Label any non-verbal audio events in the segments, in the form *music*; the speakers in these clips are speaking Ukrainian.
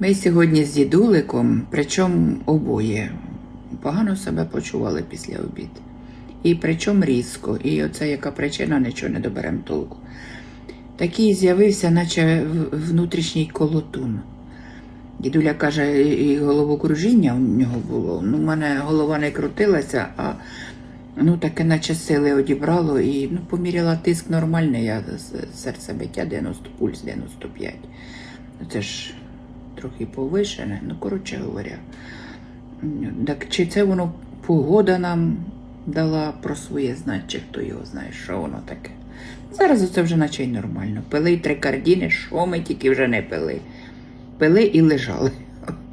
Ми сьогодні з дідуликом, причому обоє, погано себе почували після обід. І причому різко. І оце яка причина, нічого не доберемо толку. Такий з'явився, наче внутрішній колотун. Дідуля каже, і головокружіння у нього було. Ну, в мене голова не крутилася, а ну, таке наче сили одібрало і ну, поміряла тиск нормальний, я серцебиття 90, пульс 95. Ну, Це ж трохи повишене, ну, коротше говоря. Так чи це воно погода нам дала про своє знати, хто його знає, що воно таке. Зараз це вже наче й нормально. Пили й трикардіни, що ми тільки вже не пили. Пили і лежали.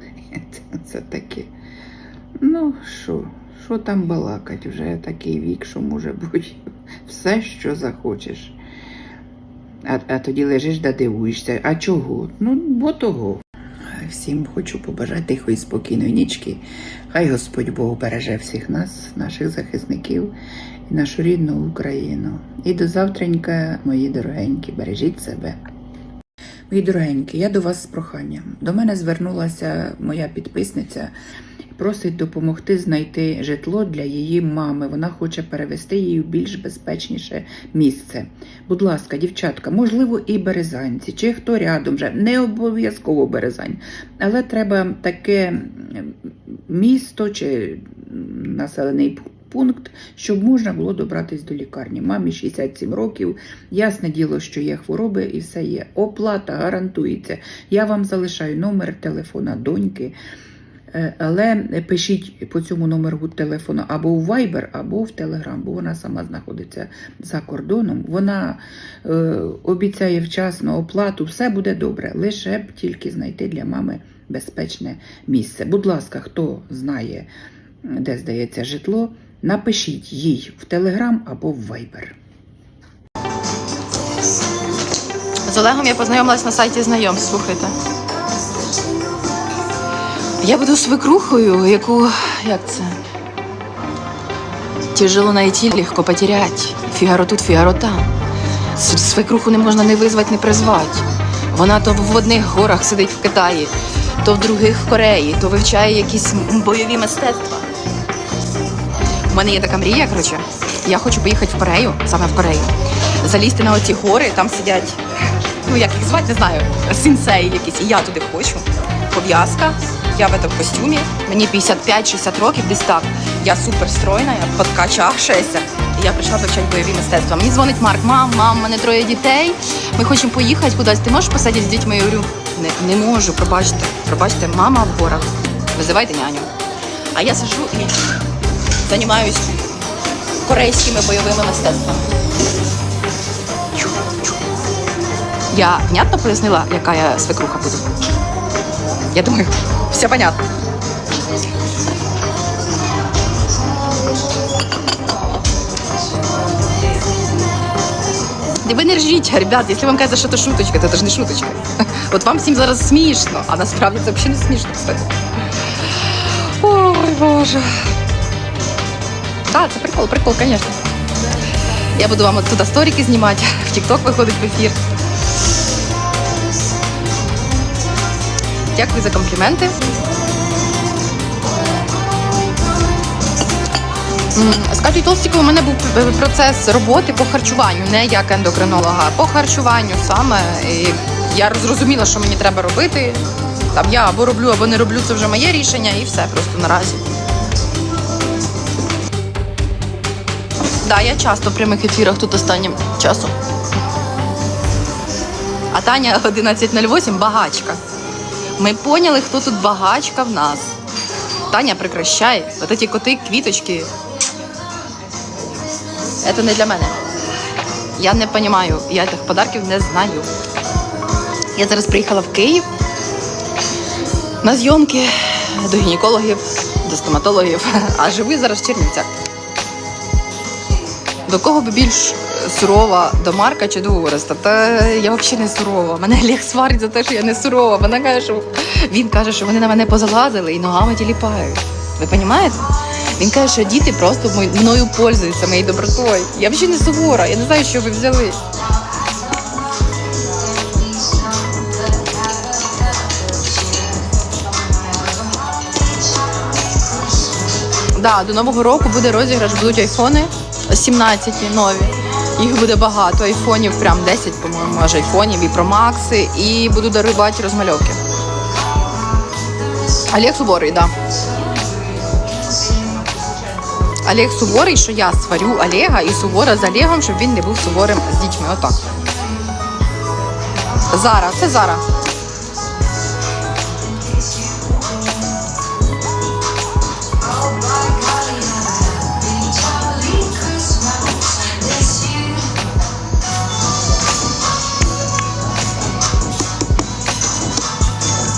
*laughs* Це, таке. Ну, що, що там балакать? Вже такий вік, що може бути *laughs* все, що захочеш. А, а тоді лежиш да дивуєшся. А чого? Ну, бо того. Всім хочу побажати тихої спокійної нічки. Хай Господь Бог береже всіх нас, наших захисників і нашу рідну Україну. І до завтренька, мої дорогенькі, бережіть себе. Мої дорогенькі, я до вас з проханням. До мене звернулася моя підписниця, просить допомогти знайти житло для її мами. Вона хоче перевести її в більш безпечніше місце. Будь ласка, дівчатка, можливо, і березанці, чи хто рядом вже, не обов'язково березань, але треба таке місто чи населений пункт, щоб можна було добратися до лікарні. Мамі 67 років. Ясне діло, що є хвороби і все є. Оплата гарантується. Я вам залишаю номер телефона доньки. Е, Але пишіть по цьому номеру телефону або в Viber, або в Telegram, бо вона сама знаходиться за кордоном. Вона е, обіцяє вчасно оплату, все буде добре. Лише б тільки знайти для мами безпечне місце. Будь ласка, хто знає, де здається житло, напишіть їй в Telegram або в Viber. З Олегом я познайомилась на сайті знайомств, слухайте. Я буду свекрухою, яку. як це? Тяжело найти, легко потерять. Фігаро тут, фігаро там. Свекруху не можна не визвати, не призвати. Вона то в одних горах сидить в Китаї, то в других в Кореї, то вивчає якісь бойові мистецтва. У мене є така мрія, коротше. Я хочу поїхати в Корею, саме в Корею, залізти на оці гори, там сидять, ну як їх звати, не знаю, сінсеї якісь. І я туди хочу. Пов'язка, я в этом костюмі, мені 55-60 років, десь так. Я супер стройна, я подкачавшаяся. І я прийшла вивчати бойові мистецтва. Мені дзвонить Марк, мам, мам, мене троє дітей. Ми хочемо поїхати кудись. Ти можеш посидіти з дітьми? Я говорю, не, не можу, пробачте. Пробачте, мама в горах. Визивайте няню. А я сижу і займаюсь корейськими бойовими мистецтвами. Я внятно пояснила, яка я свекруха буду? Я думаю, все понятно. Да ви не ржіть, ребят, якщо вам кажеться, що це шуточка, то це ж не шуточка. *laughs* От вам всім зараз смішно, а насправді це взагалі не смішно, кстати. Ой, Боже. Так, це прикол, прикол, звісно. Я буду вам от туди сторіки знімати, *laughs* в TikTok виходить в ефір. Дякую за компліменти. З Катю у мене був процес роботи по харчуванню, не як ендокринолога, а по харчуванню саме. І я зрозуміла, що мені треба робити. Там я або роблю, або не роблю, це вже моє рішення, і все просто наразі. Да, я часто в прямих ефірах тут останнім часом. А Таня *laughs* 1108 багачка. Ми поняли, хто тут багачка в нас. Таня прикращає. От ці коти, квіточки. Це не для мене. Я не розумію, я цих подарків не знаю. Я зараз приїхала в Київ на зйомки до гінекологів, до стоматологів, а живу зараз в Чернівцях до кого би більш е, сурова, до Марка чи до Ореста? Та я взагалі не сурова. Мене ліг сварить за те, що я не сурова. Вона каже, що він каже, що вони на мене позалазили і ногами тіліпають. Ви розумієте? Він каже, що діти просто мною пользуються, моєю добротою. Я взагалі не сувора, я не знаю, що ви взяли. Да, до нового року буде розіграш, будуть айфони. 17 нові. Їх буде багато. Айфонів, прям 10, по-моєму, аж айфонів і про Макси, і буду дарувати розмальовки. Олег Суворий, да. Олег Суворий, що я сварю Олега і Сувора з Олегом, щоб він не був суворим з дітьми. Отак. Зара, це Зара.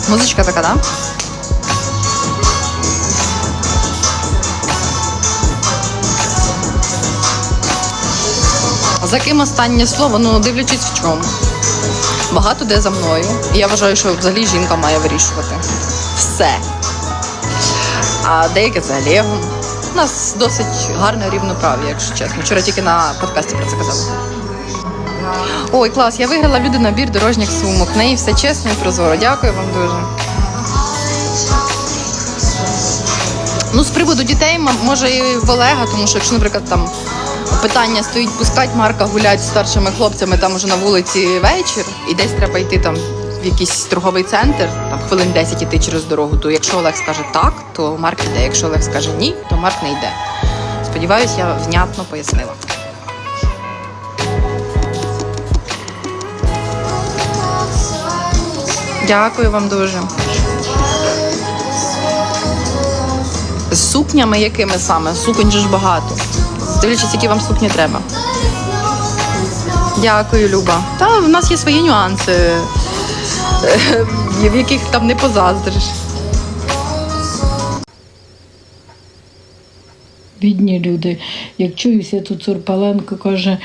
Музичка така, да? За ким останнє слово? Ну, дивлячись в чому. Багато де за мною. І я вважаю, що взагалі жінка має вирішувати все. А деяке за Олегом. У нас досить гарне рівноправ'я, якщо чесно. Вчора тільки на подкасті про це казала. Ой, клас, я виграла люди набір дорожніх сумок. В неї все чесно і прозоро. Дякую вам дуже. Ну, з приводу дітей, може, і в Олега, тому що якщо, наприклад, там питання стоїть пускати Марка гулять з старшими хлопцями там уже на вулиці вечір, і десь треба йти там в якийсь торговий центр, там хвилин 10 іти через дорогу, то якщо Олег скаже так, то Марк йде. Якщо Олег скаже ні, то Марк не йде. Сподіваюсь, я внятно пояснила. Дякую вам дуже. З сукнями якими саме? Суконь же ж багато. Дивлячись, які вам сукні треба. Дякую, Люба. Та в нас є свої нюанси, е, в яких там не позаздриш. Бідні люди. Як чуюся, тут Цурпаленко каже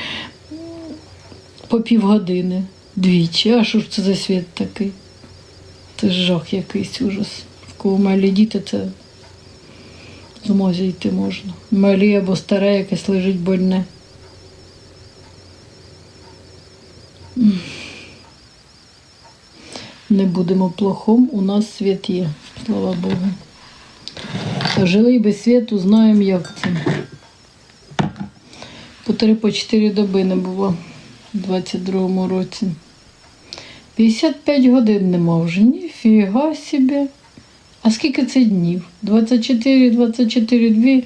по півгодини, двічі. А що ж це за світ такий? Це жах якийсь ужас. В кого малі діти, це з мозі йти можна. Малі або старе якесь лежить больне. Не будемо плохом, у нас світ є, слава Богу. Жили без світу, знаємо, як це. По три, по чотири доби не було у 22-му році. 55 годин нема вже. Ніфіга собі. А скільки це днів? 24, 24, 2.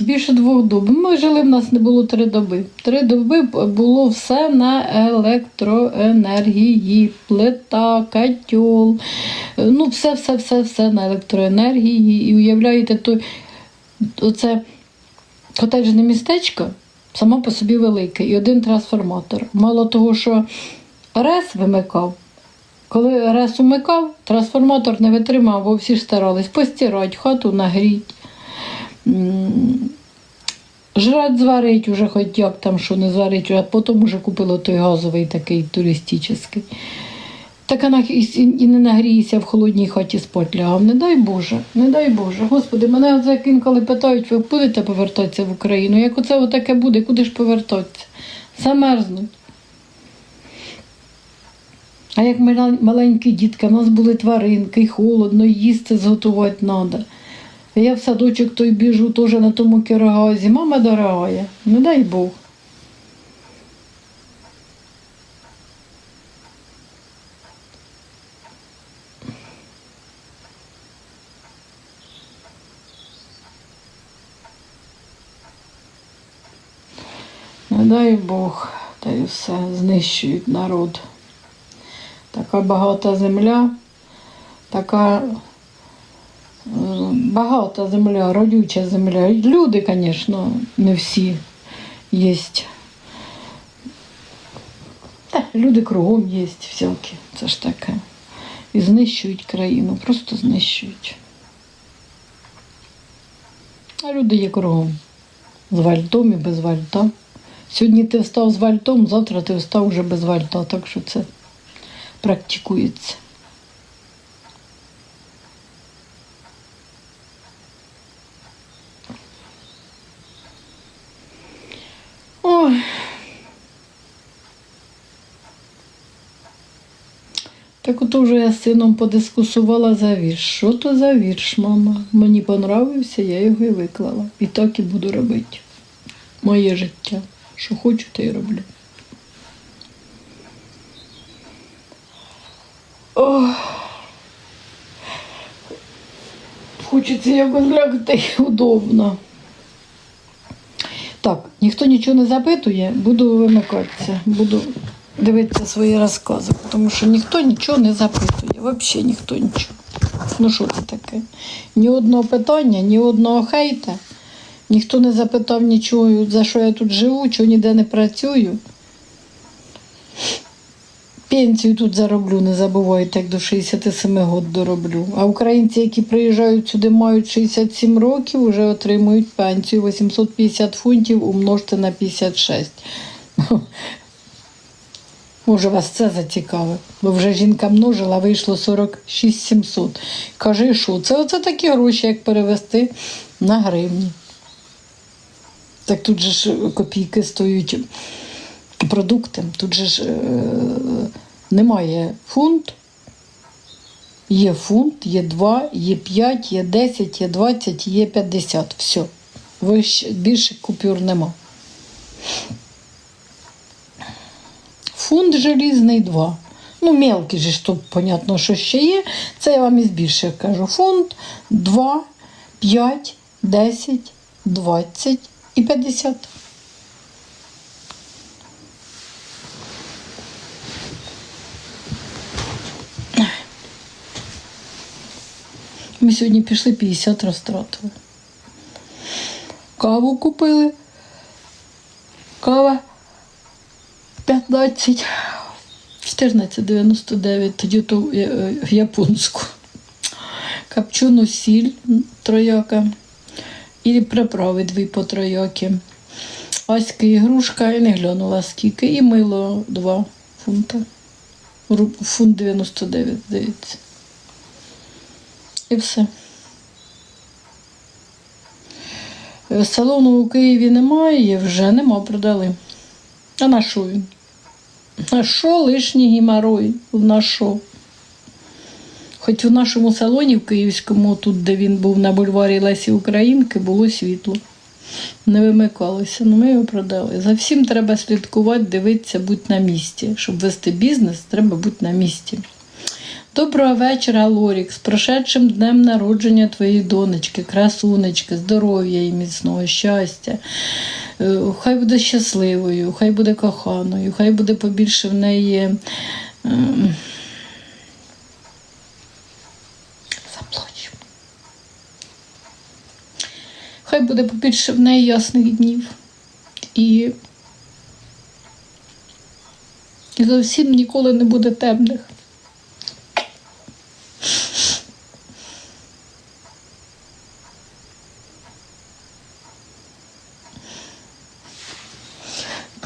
Більше двох доб. Ми жили, в нас не було три доби. Три доби було все на електроенергії, плита, котел. Ну, все, все, все, все на електроенергії. І уявляєте, то, оце котеджне містечко само по собі велике і один трансформатор. Мало того, що РЕС вимикав. Коли РЕС умикав, трансформатор не витримав, бо всі ж старались постирати, хату нагріти. Жрать зварить уже хоч як там що не зварить, а потім уже купила той газовий такий туристичний. Так вона і, не нагріється в холодній хаті спать лягав. Не дай Боже, не дай Боже. Господи, мене оце інколи питають, ви будете повертатися в Україну? Як оце отаке буде, куди ж повертатися? Замерзнуть. А як маленькі дітки, в нас були тваринки, холодно, їсти зготувати треба. Я в садочок той біжу теж на тому кірогазі. Мама дорогая, не дай Бог. Не дай Бог, та й все, знищують народ. Така багата земля, така е, багата земля, родюча земля. Люди, звісно, не всі є. Та, люди кругом є всякі, це ж таке. І знищують країну, просто знищують. А люди є кругом. З вальтом і без вальта. Сьогодні ти встав з вальтом, завтра ти встав вже без вальта, так що це практикується. Ой. Так ото вже я з сином подискусувала за вірш. Що то за вірш, мама? Мені понравився, я його і виклала. І так і буду робити. Моє життя. Що хочу, те й роблю. Хочеться якось лягти удобно. Так, ніхто нічого не запитує, буду вимикатися, буду дивитися свої розкази, тому що ніхто нічого не запитує, взагалі ніхто нічого. Ну що це таке? Ні одного питання, ні одного хейта. Ніхто не запитав нічого, за що я тут живу, чого ніде не працюю. Пенсію тут зароблю, не забувайте, як до 67 років дороблю. А українці, які приїжджають сюди, мають 67 років, вже отримують пенсію 850 фунтів умножте на 56. *laughs* Може, вас це зацікавить, бо вже жінка множила, вийшло 46 700. Кажи, що це оце такі гроші, як перевести на гривні. Так тут же ж копійки стоять продукти. Тут же ж е, немає фунт. Є фунт, є 2, є 5, є 10, є 20, є 50. Все. Більше купюр нема. Фунт желізний 2. Ну, мелкий же тут, понятно, що ще є. Це я вам із більше кажу. Фунт 2, 5, 10, 20 і 50. Ми сьогодні пішли 50 розтратили. Каву купили. Кава 15. 14,99, тоді ту японську. Копчену сіль трояка. І приправи дві по трояки. Аська ігрушка, я не глянула скільки. І мило 2 фунта. Фунт 99, здається. І все. Е, Салону у Києві немає, вже нема, продали. А на що він? На що лишній геморой? На що? Хоч у нашому салоні в Київському, тут, де він був на бульварі Лесі Українки, було світло. Не вимикалося, ну ми його продали. За всім треба слідкувати, дивитися, будь на місці. Щоб вести бізнес, треба бути на місці. Доброго вечора, Лорік, з прошедшим днем народження твоєї донечки, красунечки, здоров'я і міцного щастя. Е, Хай буде щасливою, хай буде коханою, хай буде побільше в неї. ем, Заплач. Хай буде побільше в неї ясних днів. І, і зовсім ніколи не буде темних.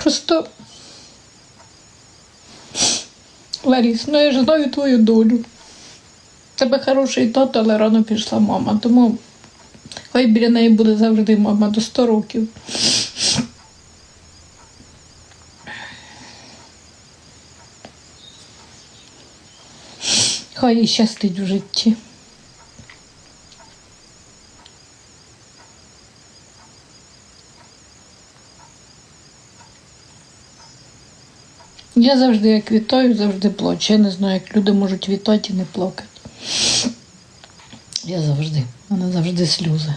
Просто. Ларіс, ну я ж знаю твою долю. Тебе хороший тато, але рано пішла мама, тому хай біля неї буде завжди мама до 100 років. Хай їй щастить в житті. Я завжди як вітаю, завжди плачу. Я не знаю, як люди можуть вітати і не плакати. Я завжди. У мене завжди сльози.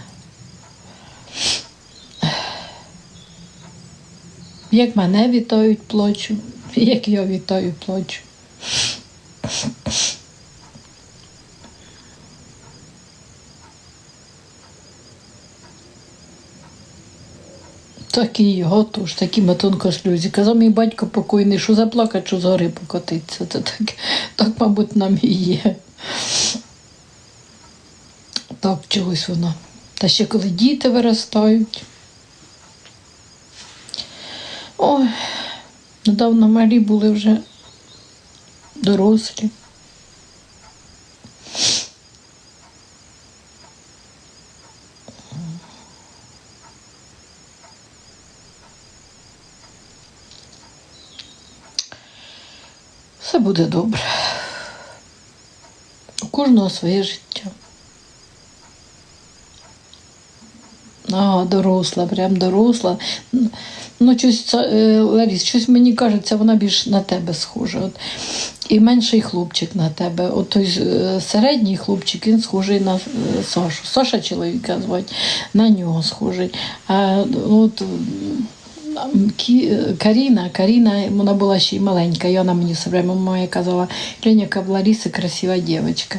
Як мене вітають, плачу. Як я вітаю, плачу. Так і його тож, такі ми тонко. Казав мій батько покойний, що заплакати, що з гори покотиться. Це так, так, мабуть, нам і є. Так, чогось воно. Та ще коли діти виростають. Ой, недавно малі були вже дорослі. Буде добре. У кожного своє життя. А, доросла, прям доросла. Ну, щось, е, Ларіс, щось мені кажеться, вона більш на тебе схожа. От. І менший хлопчик на тебе. От той е, середній хлопчик, він схожий на е, Сашу. Саша чоловіка звати, на нього схожий. А от Каріна, Каріна, вона була ще й маленька, і вона мені все время моя казала, яка в Ларіси красива дівчинка.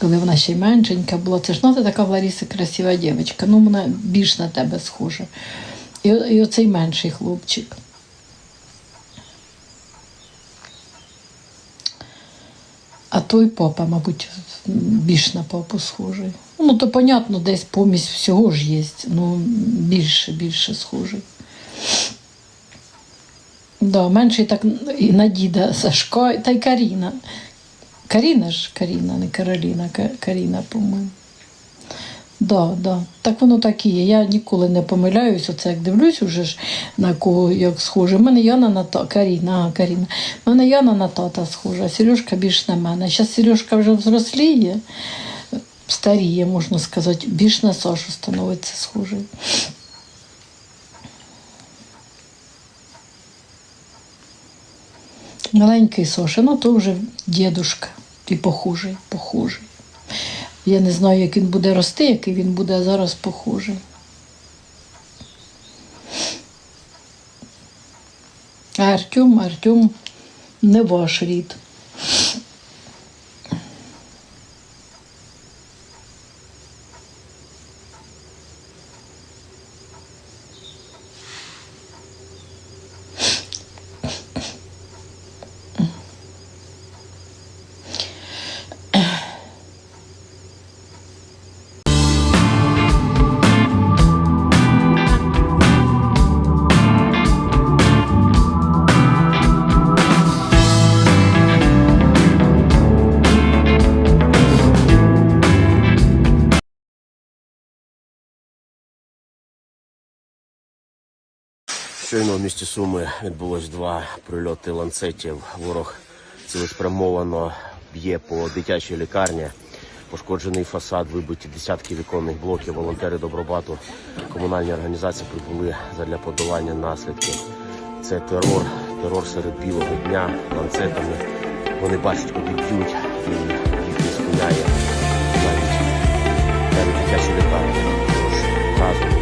Коли вона ще й меншенька була, це ж ну, ти така в Ларіси красива дівчинка. Ну, вона більш на тебе схожа. І, і оцей менший хлопчик. А той папа, мабуть, більш на папу схожий. Ну, то, понятно, десь помість всього ж є. Ну, більше, більше схожий. Да, менший так і на діда Сашка, та й Каріна. Каріна ж Каріна, не Кароліна, Ка- Каріна, по-моєму. Да, да. Так воно так і є. Я ніколи не помиляюсь, оце як дивлюсь уже ж на кого як схоже. У мене Яна на та Каріна, а, Каріна. У мене Яна на тата схожа, а Сережка більш на мене. Зараз Сережка вже взросліє, старіє, можна сказати, більш на Сашу становиться схожий. Маленький Соша, ну то вже дідушка. І похожий, похожий. Я не знаю, як він буде рости, який він буде, зараз похожий. А Артем, Артем не ваш рід. Щойно в місті Суми відбулось два прильоти ланцетів. Ворог цілеспрямовано б'є по дитячій лікарні. Пошкоджений фасад, вибиті десятки віконних блоків. Волонтери добробату комунальні організації прибули задля подолання наслідків. Це терор, терор серед білого дня ланцетами. Вони бачать, куди б'ють і їх не спиняє навіть навіть дитячі лікарні. Тож разом.